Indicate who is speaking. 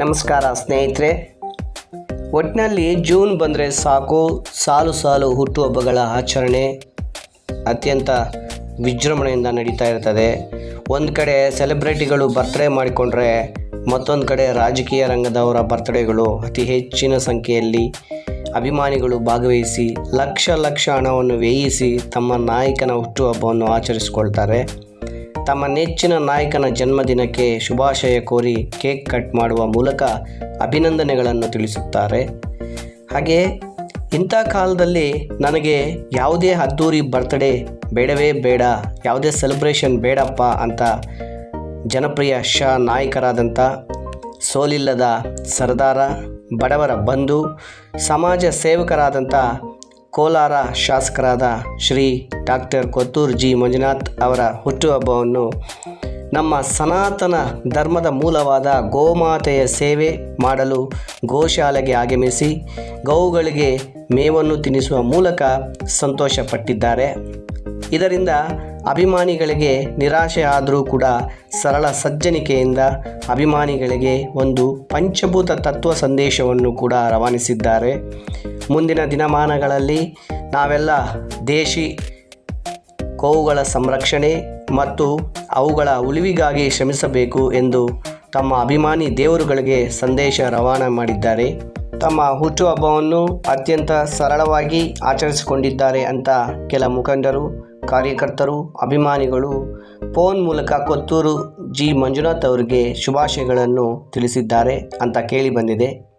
Speaker 1: ನಮಸ್ಕಾರ ಸ್ನೇಹಿತರೆ. ಒಟ್ಟಿನಲ್ಲಿ ಜೂನ್ ಬಂದರೆ ಸಾಕು, ಸಾಲು ಸಾಲು ಹುಟ್ಟುಹಬ್ಬಗಳ ಆಚರಣೆ ಅತ್ಯಂತ ವಿಜೃಂಭಣೆಯಿಂದ ನಡೀತಾ ಇರ್ತದೆ. ಒಂದು ಕಡೆ ಸೆಲೆಬ್ರಿಟಿಗಳು ಬರ್ತ್ಡೇ ಮಾಡಿಕೊಂಡ್ರೆ, ಮತ್ತೊಂದು ಕಡೆ ರಾಜಕೀಯ ರಂಗದವರ ಬರ್ತ್ಡೇಗಳು ಅತಿ ಹೆಚ್ಚಿನ ಸಂಖ್ಯೆಯಲ್ಲಿ ಅಭಿಮಾನಿಗಳು ಭಾಗವಹಿಸಿ ಲಕ್ಷ ಲಕ್ಷ ಹಣವನ್ನು ವ್ಯಯಿಸಿ ತಮ್ಮ ನಾಯಕನ ಹುಟ್ಟುಹಬ್ಬವನ್ನು ಆಚರಿಸಿಕೊಳ್ತಾರೆ. ತಮ್ಮ ನೆಚ್ಚಿನ ನಾಯಕನ ಜನ್ಮದಿನಕ್ಕೆ ಶುಭಾಶಯ ಕೋರಿ ಕೇಕ್ ಕಟ್ ಮಾಡುವ ಮೂಲಕ ಅಭಿನಂದನೆಗಳನ್ನು ತಿಳಿಸುತ್ತಾರೆ. ಹಾಗೆ ಇಂಥ ಕಾಲದಲ್ಲಿ ನನಗೆ ಯಾವುದೇ ಅದ್ದೂರಿ ಬರ್ತ್ಡೇ ಬೇಡವೇ ಬೇಡ, ಯಾವುದೇ ಸೆಲೆಬ್ರೇಷನ್ ಬೇಡಪ್ಪ ಅಂತ ಜನಪ್ರಿಯ ಶ ನಾಯಕರಾದಂಥ ಸೋಲಿಲ್ಲದ ಸರ್ದಾರ ಬಡವರ ಬಂಧು, ಸಮಾಜ ಸೇವಕರಾದಂಥ ಕೋಲಾರ ಶಾಸಕರಾದ ಶ್ರೀ ಡಾಕ್ಟರ್ ಕೊತ್ತೂರು ಜಿ. ಮಂಜುನಾಥ್ ಅವರ ಹುಟ್ಟುಹಬ್ಬವನ್ನು ನಮ್ಮ ಸನಾತನ ಧರ್ಮದ ಮೂಲವಾದ ಗೋಮಾತೆಯ ಸೇವೆ ಮಾಡಲು ಗೋಶಾಲೆಗೆ ಆಗಮಿಸಿ ಗೋವುಗಳಿಗೆ ಮೇವನ್ನು ತಿನ್ನಿಸುವ ಮೂಲಕ ಸಂತೋಷಪಟ್ಟಿದ್ದಾರೆ. ಇದರಿಂದ ಅಭಿಮಾನಿಗಳಿಗೆ ನಿರಾಶೆ ಆದರೂ ಕೂಡ ಸರಳ ಸಜ್ಜನಿಕೆಯಿಂದ ಅಭಿಮಾನಿಗಳಿಗೆ ಒಂದು ಪಂಚಭೂತ ತತ್ವ ಸಂದೇಶವನ್ನು ಕೂಡ ರವಾನಿಸಿದ್ದಾರೆ. ಮುಂದಿನ ದಿನಮಾನಗಳಲ್ಲಿ ನಾವೆಲ್ಲ ದೇಶಿ ಕೋವುಗಳ ಸಂರಕ್ಷಣೆ ಮತ್ತು ಅವುಗಳ ಉಳಿವಿಗಾಗಿ ಶ್ರಮಿಸಬೇಕು ಎಂದು ತಮ್ಮ ಅಭಿಮಾನಿ ದೇವರುಗಳಿಗೆ ಸಂದೇಶ ರವಾನೆ ಮಾಡಿದ್ದಾರೆ. ತಮ್ಮ ಹುಟ್ಟುಹಬ್ಬವನ್ನು ಅತ್ಯಂತ ಸರಳವಾಗಿ ಆಚರಿಸಿಕೊಂಡಿದ್ದಾರೆ ಅಂತ ಕೆಲ ಮುಖಂಡರು, ಕಾರ್ಯಕರ್ತರು, ಅಭಿಮಾನಿಗಳು ಫೋನ್ ಮೂಲಕ ಕೊತ್ತೂರು ಜಿ. ಮಂಜುನಾಥ್ ಅವರಿಗೆ ಶುಭಾಶಯಗಳನ್ನು ತಿಳಿಸಿದ್ದಾರೆ ಅಂತ ಕೇಳಿ ಬಂದಿದೆ.